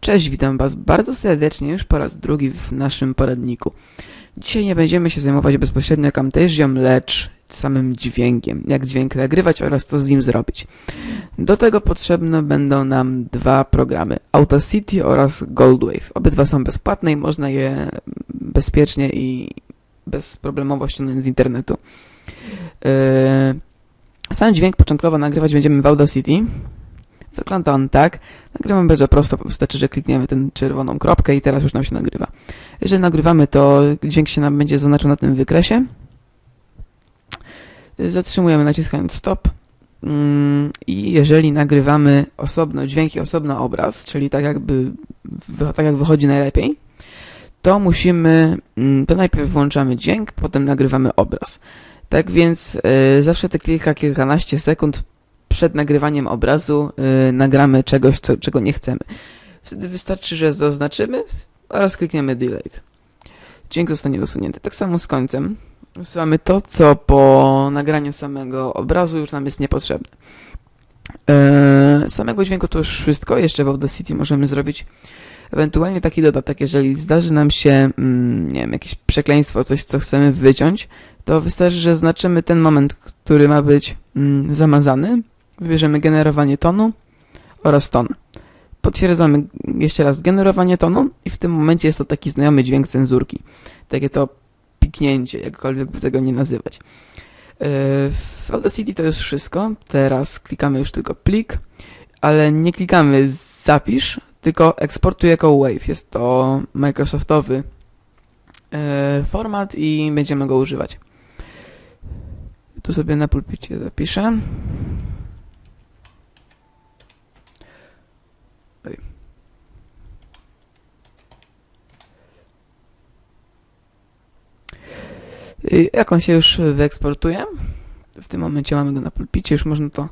Cześć, witam Was bardzo serdecznie już po raz drugi w naszym poradniku. Dzisiaj nie będziemy się zajmować bezpośrednio Camtasią, lecz samym dźwiękiem, jak dźwięk nagrywać oraz co z nim zrobić. Do tego potrzebne będą nam dwa programy, Audacity oraz Goldwave. Obydwa są bezpłatne i można je bezpiecznie i bezproblemowo ściągnąć z internetu. Yy, sam dźwięk początkowo nagrywać będziemy w Audacity. Wygląda on tak. Nagrywamy bardzo prosto, wystarczy, że klikniemy tę czerwoną kropkę i teraz już nam się nagrywa. Jeżeli nagrywamy, to dźwięk się nam będzie zaznaczył na tym wykresie. Zatrzymujemy naciskając stop. Mm, I jeżeli nagrywamy osobno dźwięk i osobno obraz, czyli tak jakby tak jak wychodzi najlepiej, to musimy, mm, to najpierw włączamy dźwięk, potem nagrywamy obraz. Tak więc yy, zawsze te kilka, kilkanaście sekund przed nagrywaniem obrazu yy, nagramy czegoś, co, czego nie chcemy. Wtedy wystarczy, że zaznaczymy oraz klikniemy delete. Dźwięk zostanie usunięty. Tak samo z końcem. Usuwamy to, co po nagraniu samego obrazu już nam jest niepotrzebne. Yy, samego dźwięku to już wszystko. Jeszcze w Audacity możemy zrobić ewentualnie taki dodatek. Jeżeli zdarzy nam się, mm, nie wiem, jakieś przekleństwo, coś, co chcemy wyciąć, to wystarczy, że znaczymy ten moment, który ma być mm, zamazany Wybierzemy generowanie tonu oraz ton. Potwierdzamy jeszcze raz generowanie tonu i w tym momencie jest to taki znajomy dźwięk cenzurki. Takie to piknięcie, jakkolwiek by tego nie nazywać. E, w Audacity to już wszystko. Teraz klikamy już tylko plik, ale nie klikamy zapisz, tylko eksportuj jako WAV. Jest to Microsoftowy e, format i będziemy go używać. Tu sobie na pulpicie zapiszę. Jak on się już wyeksportuje, w tym momencie mamy go na pulpicie, już można to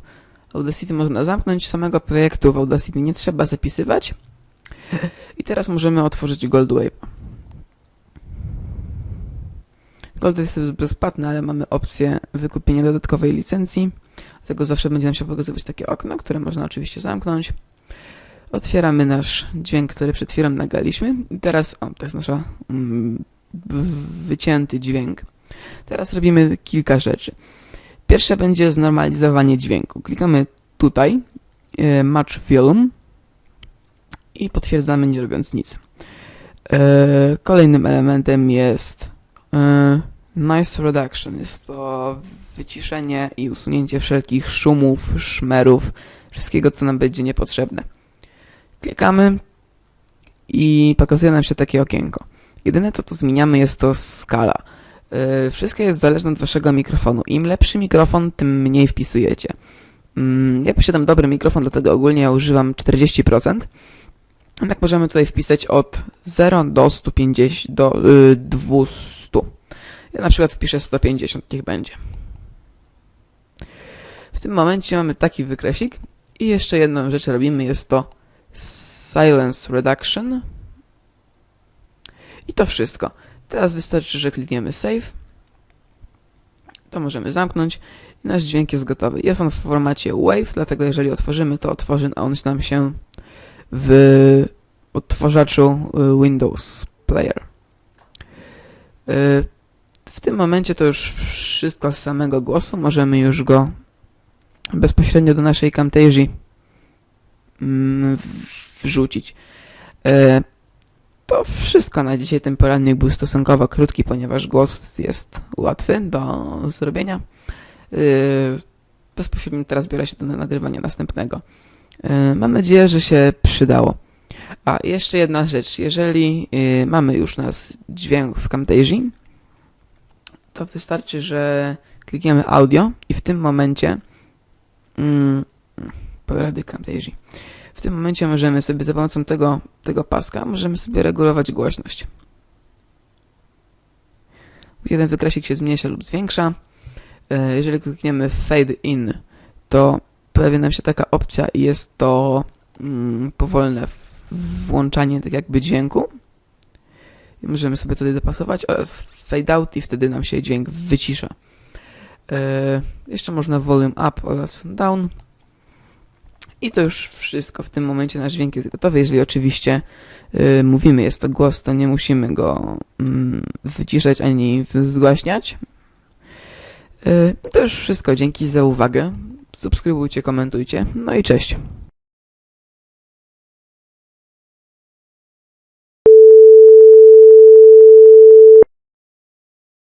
Audacity można zamknąć, samego projektu w Audacity nie trzeba zapisywać. I teraz możemy otworzyć Goldwave. Gold jest bezpłatny, ale mamy opcję wykupienia dodatkowej licencji. Dlatego zawsze będzie nam się pokazywać takie okno, które można oczywiście zamknąć. Otwieramy nasz dźwięk, który przed chwilą nagraliśmy. I teraz, o, to jest nasza mm, wycięty dźwięk. Teraz robimy kilka rzeczy. Pierwsze będzie znormalizowanie dźwięku. Klikamy tutaj, e, Match Film i potwierdzamy nie robiąc nic. E, kolejnym elementem jest e, Noise Reduction. Jest to wyciszenie i usunięcie wszelkich szumów, szmerów, wszystkiego, co nam będzie niepotrzebne. Klikamy i pokazuje nam się takie okienko. Jedyne, co tu zmieniamy, jest to skala. Yy, wszystko jest zależne od waszego mikrofonu. Im lepszy mikrofon, tym mniej wpisujecie. Yy, ja posiadam dobry mikrofon, dlatego ogólnie ja używam 40%. Tak możemy tutaj wpisać od 0 do 150, do yy, 200. Ja na przykład wpiszę 150, niech będzie. W tym momencie mamy taki wykresik i jeszcze jedną rzecz robimy, jest to Silence Reduction. I to wszystko. Teraz wystarczy, że klikniemy Save. To możemy zamknąć i nasz dźwięk jest gotowy. Jest on w formacie WAV, dlatego jeżeli otworzymy, to otworzy on nam się w odtwarzaczu y, Windows Player. Y, w tym momencie to już wszystko z samego głosu. Możemy już go bezpośrednio do naszej Camtasia mm, wrzucić. Wszystko na dzisiaj. Ten poradnik był stosunkowo krótki, ponieważ głos jest łatwy do zrobienia. Yy, bezpośrednio teraz biorę się do nagrywania następnego. Yy, mam nadzieję, że się przydało. A jeszcze jedna rzecz. Jeżeli yy, mamy już nas dźwięk w Camtasia, to wystarczy, że klikniemy audio i w tym momencie mm, porady Camtasia w tym momencie możemy sobie za pomocą tego, tego paska możemy sobie regulować głośność. Jeden wykresik się zmniejsza lub zwiększa. E, jeżeli klikniemy Fade In, to pojawia nam się taka opcja i jest to mm, powolne włączanie tak jakby dźwięku. I możemy sobie tutaj dopasować oraz Fade Out i wtedy nam się dźwięk wycisza. Yy, jeszcze można Volume Up oraz Down I to już wszystko. W tym momencie nasz dźwięk jest gotowy. Jeżeli oczywiście y, mówimy, jest to głos, to nie musimy go mm, wyciszać ani zgłaśniać. Y, to już wszystko. Dzięki za uwagę. Subskrybujcie, komentujcie. No i cześć.